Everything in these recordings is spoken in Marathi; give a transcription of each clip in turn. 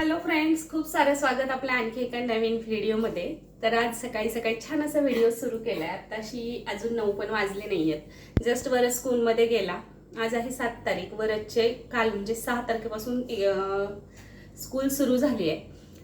हॅलो फ्रेंड्स खूप सारं स्वागत आपल्या आणखी एका नवीन व्हिडिओमध्ये. तर आज सकाळी सकाळी छान असा व्हिडिओ सुरू केला आहे आताशी अजून नऊ पण वाजले नाही आहेत जस्ट वरच स्कूलमध्ये गेला. आज आहे सात तारीख. वरचे काल म्हणजे सहा तारखेपासून स्कूल सुरू झाली आहे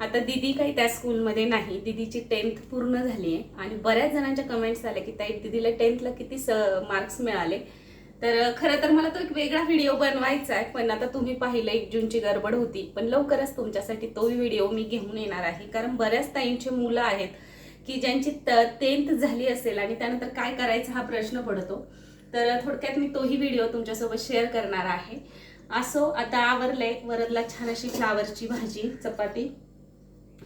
आता दिदी काही त्या स्कूलमध्ये नाही. दिदीची टेन्थ पूर्ण झाली आहे आणि बऱ्याच जणांच्या कमेंट्स आल्या की ताई दिदीला टेन्थला किती स मार्क्स मिळाले? तर खरं तर मला तो एक वेगळा व्हिडिओ बनवायचा आहे. पण आता तुम्ही पाहिलं एक जूनची गडबड होती. पण लवकरच तुमच्यासाठी तोही व्हिडिओ मी घेऊन येणार आहे. कारण बऱ्याच ताईंची मुलं आहेत की ज्यांची टेन्थ झाली असेल आणि त्यानंतर काय करायचं हा प्रश्न पडतो. तर थोडक्यात मी तोही व्हिडिओ तुमच्यासोबत शेअर करणार आहे. असो आता आवरलंय. वरदला छान अशी फ्लावरची भाजी चपाती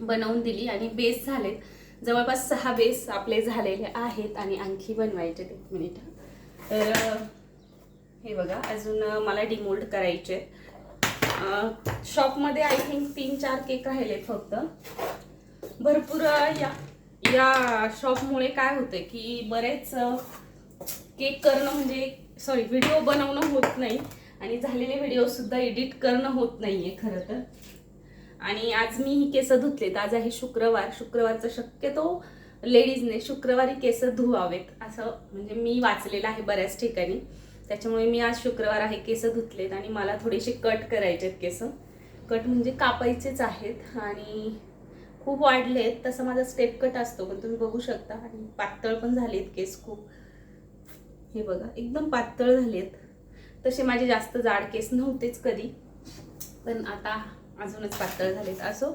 बनवून दिली आणि बेस झालेत. जवळपास सहा बेस आपले झालेले आहेत आणि आणखी बनवायचे एक मिनिट तर हे बघा अजून मला डिमोल्ड करायचे शॉपमध्ये आय थिंक तीन चार केक राहिले फक्त. भरपूर या या शॉपमुळे काय होतं की बरेच केक करणं म्हणजे सॉरी व्हिडिओ बनवणं होत नाही आणि झालेले व्हिडिओसुद्धा एडिट करणं होत नाही आहे खरं तर. आणि आज मी ही केस धुतलेत. आज आहे शुक्रवार. शुक्रवारचं शक्यतो लेडीजने शुक्रवारी केस धुवावेत. असं म्हणजे मी वाचलेलं आहे बऱ्याच ठिकाणी. त्याच्यामुळे मी आज शुक्रवार आहे केस धुतलेत आणि मला थोडेसे कट करायचे आहेत केस. कट म्हणजे कापायचेच आहेत आणि खूप वाढलेत. तसं माझा स्टेप कट असतो पण तुम्ही बघू शकता. आणि पातळ पण झालेत केस खूप. हे बघा एकदम पातळ झालेत. तसे माझे जास्त जाड केस नव्हतेच कधी पण आता अजूनच पातळ झालेत. असो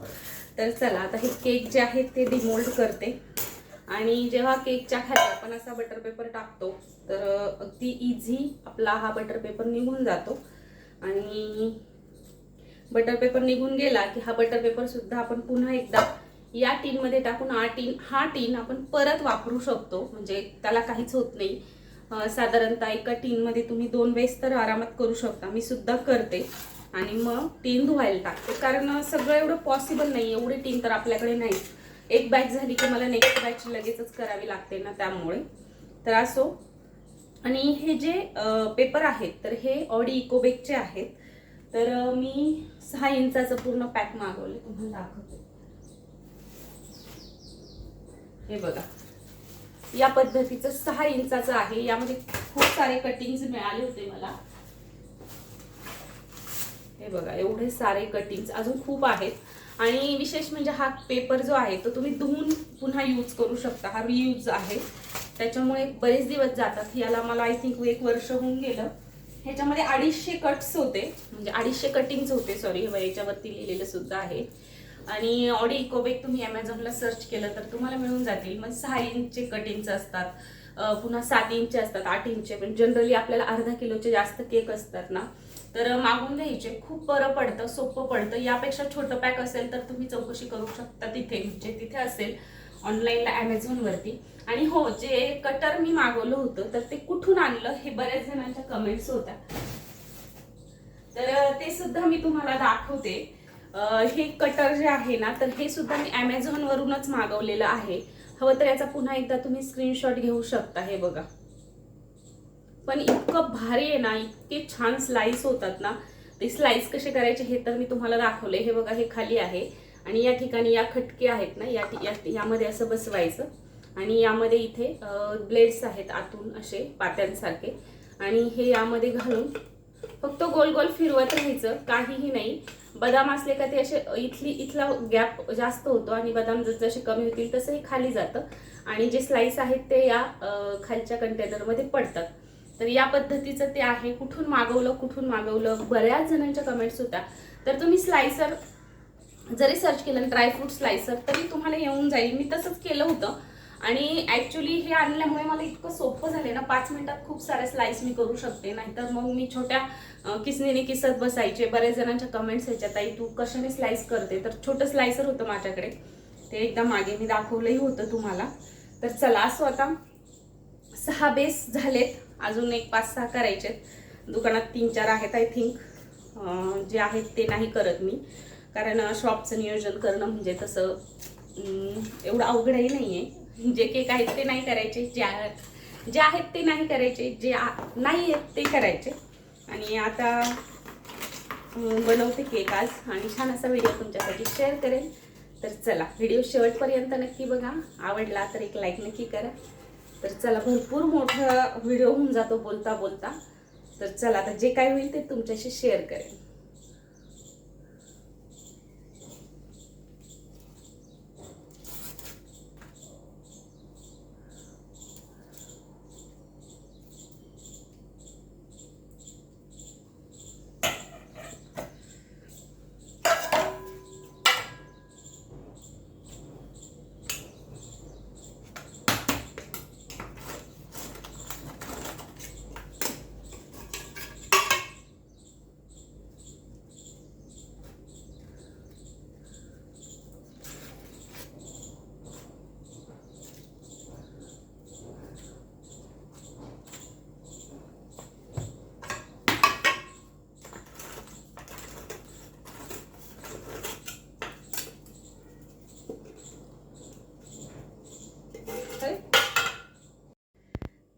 तर चला आता हे केक जे आहेत ते डिमोल्ड करते. आणि जेव्हा केकच्या खाली आपण असा बटर पेपर टाकतो तर अगदी इझी आपला हा बटर पेपर निघून जातो. आणि बटर पेपर निघून गेला की हा बटर पेपर सुद्धा आपण पुन्हा एकदा या टीनमध्ये टाकून हा टीन हा टीन आपण परत वापरू शकतो. म्हणजे त्याला काहीच होत नाही. साधारणतः एका टीनमध्ये तुम्ही दोन वेळेस तर आरामात करू शकता. मी सुद्धा करते. आणि मग टीन धुवायला टाकते. कारण सगळं एवढं पॉसिबल नाही एवढी टीन तर आपल्याकडे नाही एक बॅच झाली की मला नेक्स्ट बॅच लगेचच करावी लागते ना त्यामुळे. तर असो. आणि हे जे पेपर आहेत तर हे ऑडी इकोबेकचे आहेत. तर मी सहा इंचाचं पूर्ण पॅक मागवले. तुम्हाला दाखवते. हे बघा. या पद्धतीचं सहा इंचाचं आहे. यामध्ये खूप सारे कटिंग्स मिळाले होते मला. हे बघा एवढे सारे कटिंग्स अजून खूप आहेत. आणि विशेष म्हणजे हा पेपर जो आहे तो तुम्ही धुवून पुन्हा यूज करू शकता. हा रियूज आहे त्याच्यामुळे बरेच दिवस जातात. याला मला आय थिंक एक वर्ष होऊन गेलं. ह्याच्यामध्ये अडीचशे कट्स होते. म्हणजे अडीचशे कटिंग्स होते सॉरी हे याच्यावरती लिहिलेलं सुद्धा आहे. आणि ऑडी इकोबेक तुम्ही अमेझॉनला सर्च केलं तर तुम्हाला मिळून जातील. मग सहा इंचचे कटिंग्स असतात. पुन्हा सात इंचचे असतात आठ इंचचे पण जनरली आपल्याला अर्धा किलोचे जास्त केक असतात ना. तर मागून घ्यायचे. खूप बरं पडतं सोपं पडतं. यापेक्षा छोटं पॅक असेल तर तुम्ही चौकशी करू शकता तिथे म्हणजे तिथे असेल ऑनलाईनला ॲमेझॉनवरती आणि हो जे कटर मी मागवलं होतं तर ते कुठून आणलं हे बऱ्याच जणांच्या कमेंट्स होत्या. तर ते सुद्धा मी तुम्हाला दाखवते. हे कटर जे आहे ना तर हे सुद्धा मी ॲमेझॉनवरूनच मागवलेलं आहे. हवं तर याचा पुन्हा एकदा तुम्ही स्क्रीनशॉट घेऊ शकता हे बघा. पण इतकं भारी आहे ना इतके छान स्लाइस होतात ना ते स्लाइस कसे करायचे हे तर मी तुम्हाला दाखवले हे बघा हे खाली आहे. आणि या ठिकाणी या खटके आहेत ना या या- यामध्ये असं बसवायचं. आणि यामध्ये इथे ब्लेड्स आहेत आतून असे पात्यांसारखे. आणि हे यामध्ये घालून फक्त गोल गोल फिरवत राहायचं काहीही नाही. बदाम असले का ते असे इथली इथला गॅप जास्त होतो आणि बदाम जस जसे कमी होतील तसं हे खाली जातं. आणि जे स्लाईस आहेत ते या खालच्या कंटेनरमध्ये पडतात. तर या पद्धतीचं ते आहे. कुठून मागवलं कुठून मागवलं बऱ्याच जणांच्या कमेंट्स होत्या. तर तुम्ही स्लायसर जरी सर्च केलं ड्रायफ्रूट स्लायसर तरी तुम्हाला येऊन जाईल. मी तसंच केलं होतं. आणि ॲक्च्युली हे आणल्यामुळे मला इतकं सोपं झालं ना पाच मिनटात खूप सारे स्लाईस मी करू शकते. नाहीतर मग मी छोट्या किसनीने किसत बसायचे बऱ्याच जणांच्या कमेंट्स यायच्या ताई तू कशाने स्लाईस करते? तर छोटं स्लायसर होतं माझ्याकडे. ते एकदा मागे मी दाखवलंही होतं तुम्हाला. तर चला असं आता सहा बेस झालेत. अजून एक पाच सहा करायचेत. दुकानात तीन चार आहेत आय थिंक जे आहेत ते नाही करत मी. कारण शॉपचं नियोजन करणं म्हणजे तसं एवढं अवघडही नाही आहे जे केक आहेत ते नाही करायचे. जे जे आहेत ते नाही करायचे. जे आ- नाही आहेत ते करायचे. आणि आता बनवते केक आज आणि छान असा व्हिडिओ तुमच्यासाठी शेअर करेन. तर चला व्हिडिओ शेवटपर्यंत नक्की बघा. आवडला तर एक लाईक नक्की करा. तर चला भरपूर मोठा व्हिडिओ होऊन जातो बोलता बोलता. तर चला आता जे काय होईल ते तुमच्याशी शेअर करेन.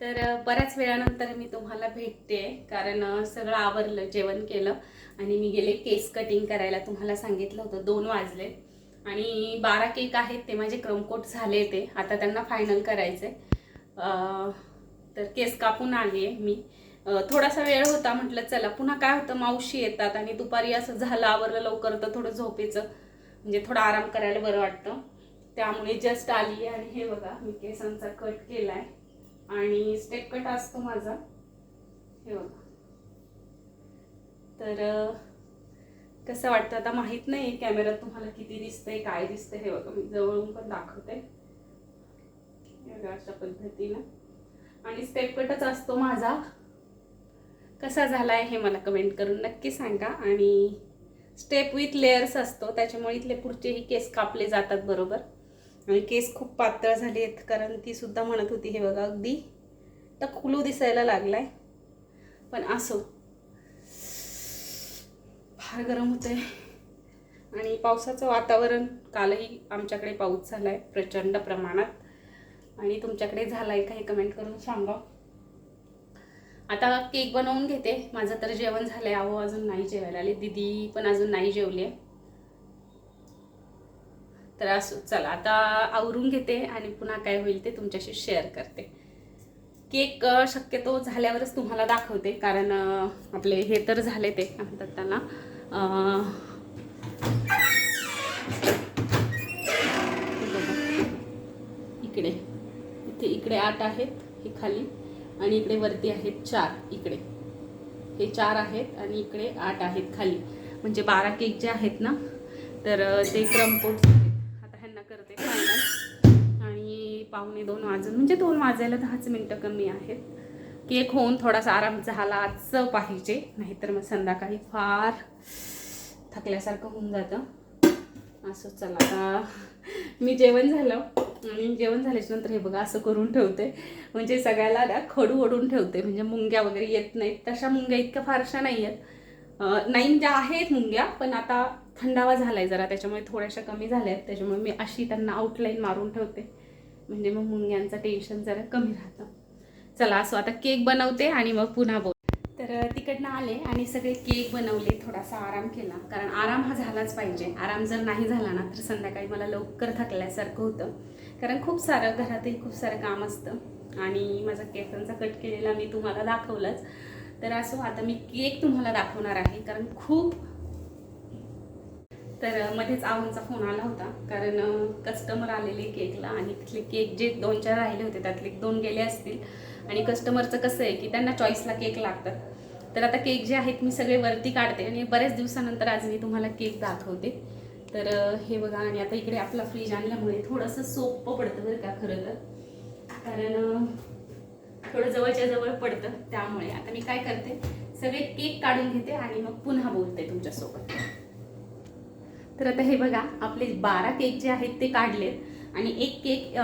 तर बऱ्याच वेळानंतर मी तुम्हाला भेटते कारण सगळं आवरलं जेवण केलं आणि मी गेले केस कटिंग करायला. तुम्हाला सांगितलं होतं दोन वाजले आणि बारा केक आहेत ते माझे क्रमकोट झाले ते. आता त्यांना फायनल करायचे तर केस कापून आली आहे मी थोडासा वेळ होता म्हटलं चला पुन्हा काय होतं मावशी येतात आणि दुपारी असं झालं आवरलं लवकर तर थोडं झोपेचं म्हणजे थोडं आराम करायला बरं वाटतं. त्यामुळे जस्ट आली आणि हे बघा मी केसांचा कट केला आहे आणि स्टेप कट असतो माझा. हे बघा. तर कसं वाटतं आता माहीत नाही कॅमेऱ्यात तुम्हाला किती दिसतंय काय दिसतंय हे बघा. मी जवळून पण दाखवते. अशा पद्धतीनं. आणि स्टेप कटच असतो माझा. कसा झाला आहे हे मला कमेंट करून नक्की सांगा. आणि स्टेप विथ लेअर्स असतो त्याच्यामुळे इथले पुढचेही केस कापले जातात बरोबर. आणि केस खूप पातळ झाले आहेत कारण ती सुद्धा म्हणत होती हे बघा अगदी टकलू दिसायला लागलाय. पण असो. फार गरम होतंय. आणि पावसाचं वातावरण कालही आमच्याकडे पाऊस झालाय प्रचंड प्रमाणात. आणि तुमच्याकडे झालाय का हे कमेंट करून सांगा. आता केक बनवून घेते. माझं तर जेवण झालंय. अहो अजून नाही जेवायला आले. दिदी पण अजून नाही जेवली आहे तर असो चला आता आवरून घेते आणि पुन्हा काय होईल ते तुमच्याशी शेअर करते. केक शक्यतो झाल्यावरच तुम्हाला दाखवते कारण आपले हे तर झाले ते काय म्हणतात त्यांना इकडे. इथे इकडे आठ आहेत हे खाली. आणि इकडे वरती आहेत चार इकडे. हे चार आहेत आणि इकडे आठ आहेत खाली. म्हणजे बारा केक जे आहेत ना तर ते क्रमपोट पाहुणे पावणे दोन वाजून म्हणजे दोन वाजायला दहाच मिनटं कमी आहेत. केक होऊन थोडासा आराम झाला आजचं पाहिजे नाहीतर मग संध्याकाळी फार थकल्यासारखं होऊन जातं. असं चला आता. मी जेवण झालं आणि जेवण झाल्याच्यानंतर हे बघा असं करून ठेवते. म्हणजे सगळ्याला ना खडू ओढून ठेवते. म्हणजे मुंग्या वगैरे येत नाहीत. तशा मुंग्या इतक्या फारशा नाही आहेत नाही ज्या आहेत मुंग्या पण आता थंडावा झाला आहे जरा. त्याच्यामुळे थोड्याशा कमी झाल्या आहेत त्याच्यामुळे मी अशी त्यांना आउटलाईन मारून ठेवते. म्हणजे मग मुंग्यांचं टेन्शन जरा कमी राहतं. चला असो आता केक बनवते आणि मग पुन्हा बोल. तर तिकडनं आले आणि सगळे केक बनवले थोडासा आराम केला. कारण आराम हा झालाच पाहिजे. आराम जर नाही झाला ना तर संध्याकाळी मला लवकर थकल्यासारखं होतं. कारण खूप सारं घरातही खूप सारं काम असतं. आणि माझा केसांचा कट केलेला मी तुम्हाला दाखवलंच. तर असो आता मी केक तुम्हाला दाखवणार आहे. कारण खूप तर मध्येच आवांचा फोन आला होता. कारण कस्टमर आलेले केकला आणि तिथले केक जे दोन चार राहिले होते त्यातले दोन गेले असतील. आणि कस्टमरचं कसं आहे की त्यांना चॉईसला केक लागतात. तर आता केक जे आहेत मी सगळे वरती काढते आणि बऱ्याच दिवसानंतर आज मी तुम्हाला केक दाखवते. तर हे बघा आणि आता इकडे आपला फ्रीज आणल्यामुळे थोडंसं सोपं पडतं बरं का खरं तर. कारण थोडं जवळच्या जवळ पडतं त्यामुळे. आता मी काय करते सगळे केक काढून घेते आणि मग पुन्हा बोलते तुमच्यासोबत. तर आता हे बघा आपले बारा केक जे आहेत ते काढलेत. आणि एक केक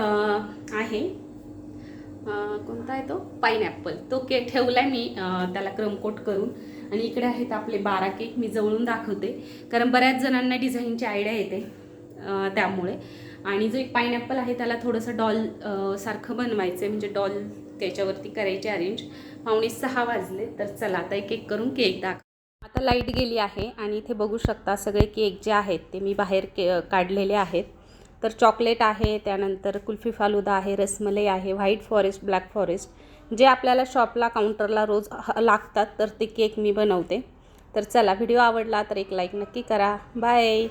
आहे कोणता आहे तो? पाईनॅपल तो केक ठेवला आहे मी त्याला क्रमकोट करून. आणि इकडे आहेत आपले बारा केक मी जवळून दाखवते. कारण बऱ्याच जणांना डिझाईनची आयडिया येते त्यामुळे. आणि जो एक पाईनॅपल आहे त्याला थोडंसं डॉल सारखं बनवायचं आहे म्हणजे डॉल त्याच्यावरती करायचे अरेंज पावणे सहा वाजले तर चला आता एक एक करून केक दाख आता लाइट गेली आहे आणि इथे बघू शकता सगळे केक जे आहेत ते मी बाहेर के काढलेले आहेत. तर चॉकलेट आहे त्यानंतर कुल्फी फालुदा आहे रसमलई आहे व्हाईट फॉरेस्ट ब्लॅक फॉरेस्ट. जे आपल्याला शॉपला काउंटरला रोज लागतात तर ते केक मी बनवते. तर चला व्हिडिओ आवडला तर एक लाईक नक्की करा. बाय!